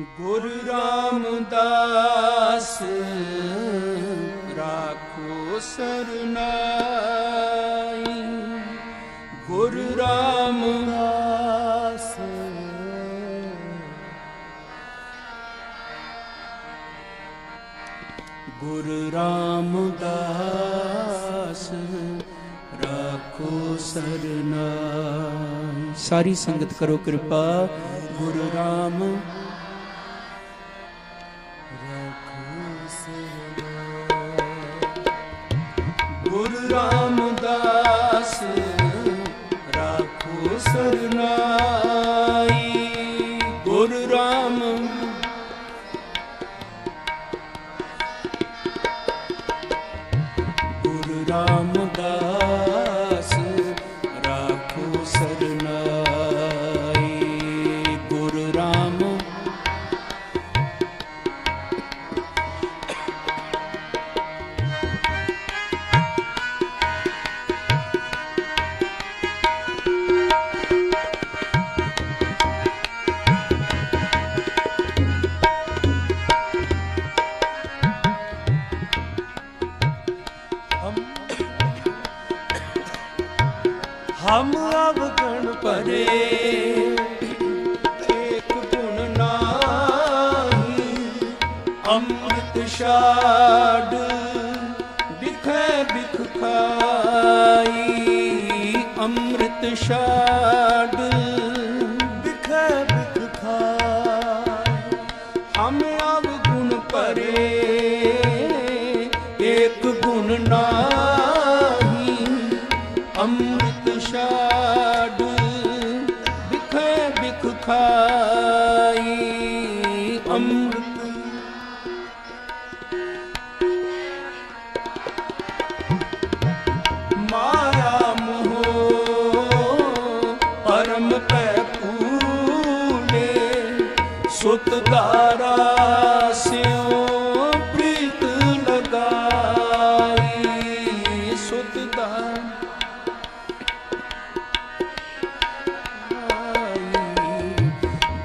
ਗੁਰ ਰਾਮਦਾਸ ਰਾਖੋ ਸਰਨਾਈ। ਗੁਰ ਰਾਮਦਾਸ। ਗੁਰ ਰਾਮਦਾਸ ਰਾਖੋ ਸਰਨਾਈ। ਸਾਰੀ ਸੰਗਤ ਕਰੋ ਕਿਰਪਾ। ਗੁਰ ਰਾਮ ਗੁਰ ਰਾਮਦਾਸ ਰਾਖੋ ਸਰਨਾਈ ਗੁਰੂ ਰਾਮ ਗੁਰੂ ਰਾਮਦਾਸ। ਛਾੜ। ਬਿਖੈ ਬਿਖ ਖਾਈ, ਅੰਮ੍ਰਿਤ ਛਾੜ। ਬਿਖੈ ਬਿਖ ਖਾਈ, ਹਮ ਅਵਗੁਣ ਪਰੇ ਏਕ ਗੁਣ ਨਾ ਸੁਤ ਧਾਰਾ ਸਿਉ ਪ੍ਰੀਤ ਲਗਾਈ ਸੁਤ ਧਾਰਾ।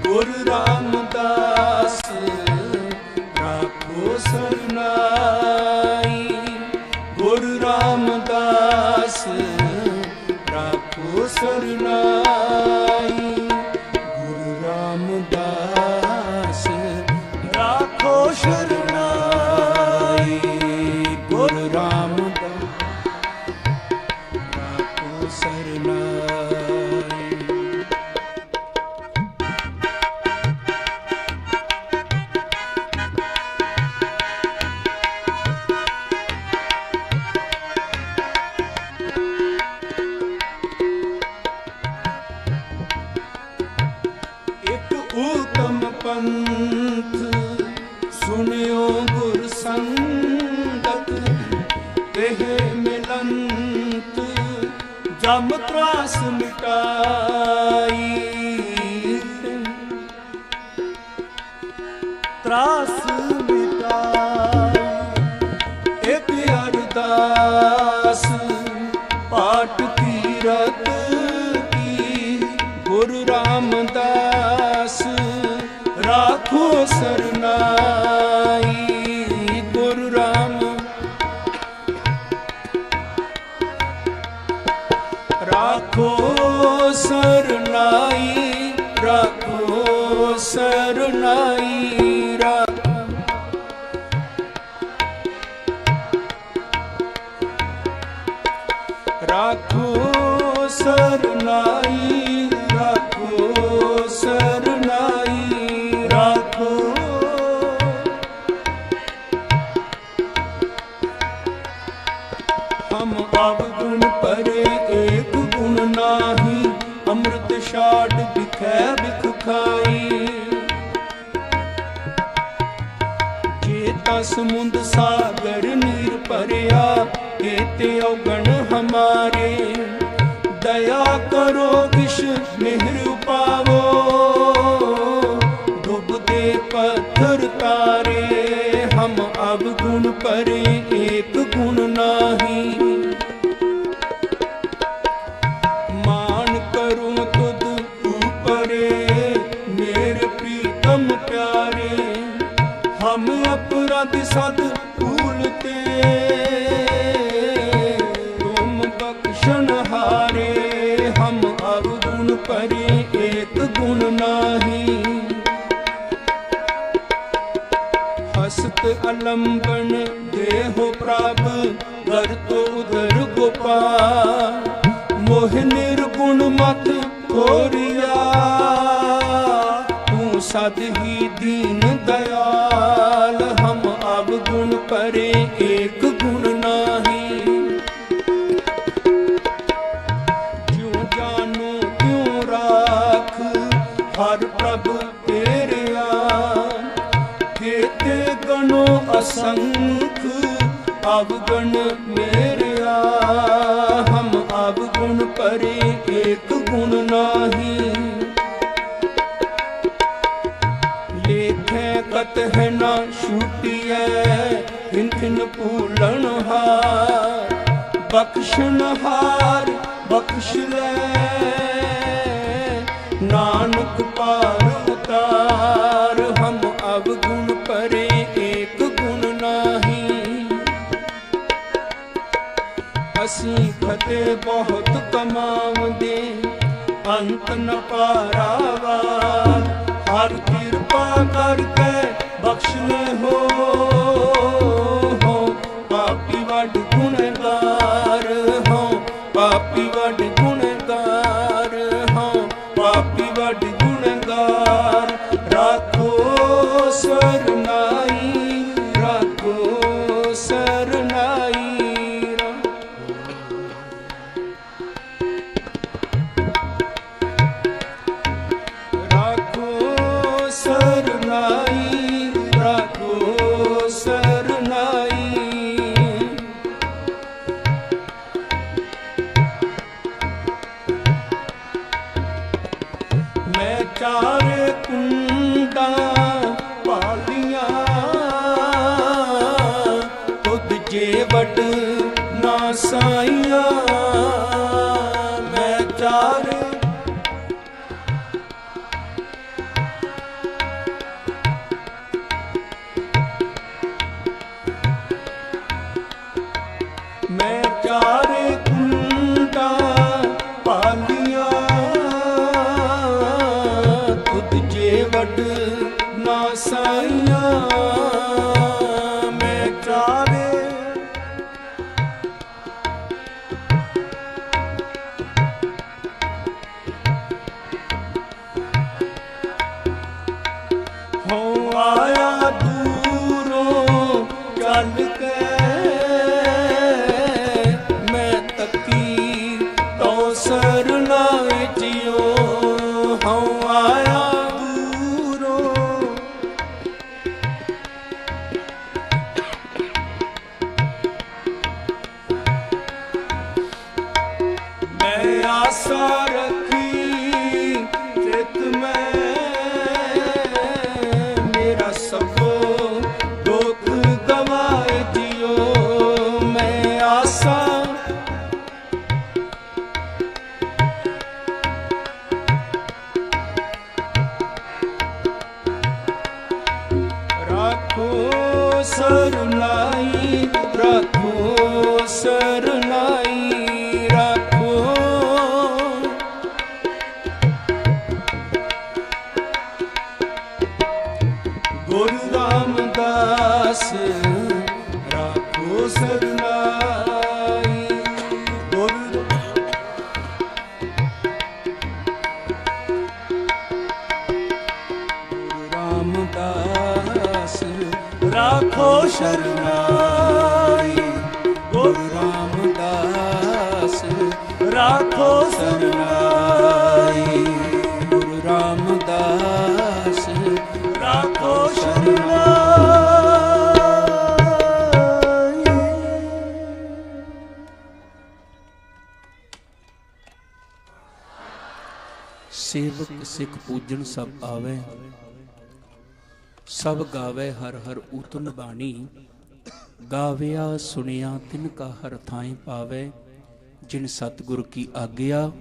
ਗੁਰ ਰਾਮਦਾਸ ਜਮ ਤਰਾਸ ਮਿਟਾਈ। ਤਰਾਸ ਮਿਟਾਈ। ਇਕ ਅਰਦਾਸ ਪਾਠ ਕੀਰਤ ਕੀ? ਗੁਰੂ ਰਾਮਦਾਸ ਰਾਖੋ ਸਰਨਾਈ। ਸਰਨਾਈ ਸਮੁੰਦ ਸਾਗਰ ਨੀਰ ਭਰਿਆ, ਕੇਤੇ ਔਗਣ ਹਮਾਰੇ। ਦਇਆ ਕਰੋ ਕਿਸ਼ ਮਿਹਰ ਉਪਾਵੋ ਡੁੱਬਦੇ ਪੱਥਰ ਤਾਰੇ। ਹਮ ਅਬ ਗੁਣ ਪਰੇ ਅਲੰਬਨ ਦੇਹੋ ਪ੍ਰਭ ਦਰ ਤੋ ਉਦਰ ਗੋਪਾਲ। ਮੋਹ ਨਿਰਗੁਣ ਮਤ ਕੋਰਿਆ ਤੂੰ ਸਦ ਹੀ ਦੀਨ ਦਇਆਲ। ਹਮ ਅਬ ਗੁਣ ਪਰੇ ਏਕ ਗੁਣ ਨਾਹੀ। ਲੇਖੇ ਕਤ ਹੈ ਨਾ ਛੂਟੀਐ ਕਿਨ ਕਿਨ ਹਾਰ। ਬਖਸ਼ਣ ਹਾਰ ਬਖਸ਼ ਲੈ, ਨਾਨਕ ਪਾਰ ਅਸੀਂ ਬਹੁਤ ਕਮਾਉਂਦੇ ਅੰਤ ਨ ਪਾਰਾਵਾਰ ਹਰ ਕਿਰਪਾ ਚਾਰ ਕੁੰਡਾ ਪਾਲੀਆਂ ਤੁਧ ਜੇ ਵਟ ਨਾ ਸਾਈਆਂ ਮੈਂ ਚਾਰ ਵਟ ਜੇ ਵਡ ਨਾ ਸਾਈਆਂ ਮੈਂ ਮੈਂ ਆਸਾ ਰੱਖੀ ਚਿਤ ਮੈਂ। ਮੇਰਾ ਸਭੋ ਦੁੱਖ ਗਵਾਏ ਜਿਉ। ਮੈਂ ਆਸਾ। ਰੱਖੋ ਸਰ ਗੁਰੂ ਰਾਮਦਾਸ ਰਾਖੋ ਸਰਨਾਈ ਗੁਰੂ ਗੁਰੂ ਰਾਮਦਾਸ ਰਾਖੋ ਸ਼ਰਨਾਈ ਗੁਰੂ ਰਾਮਦਾਸ ਰਾਖੋ ਸਰਨਾਈ ਸੇਵਕ, ਸਿੱਖ ਪੂਜਣ ਸਭ ਆਵੇ। ਸਭ ਗਾਵੇ ਹਰ ਹਰ ਉਤਨ ਬਾਣੀ। ਗਾਵਿਆ ਸੁਣਿਆ ਤਿਨ ਕਾ ਹਰ ਥਾਂ ਪਾਵੇ। ਜਿਨ ਸਤਿਗੁਰ ਕੀ ਆਗਿਆ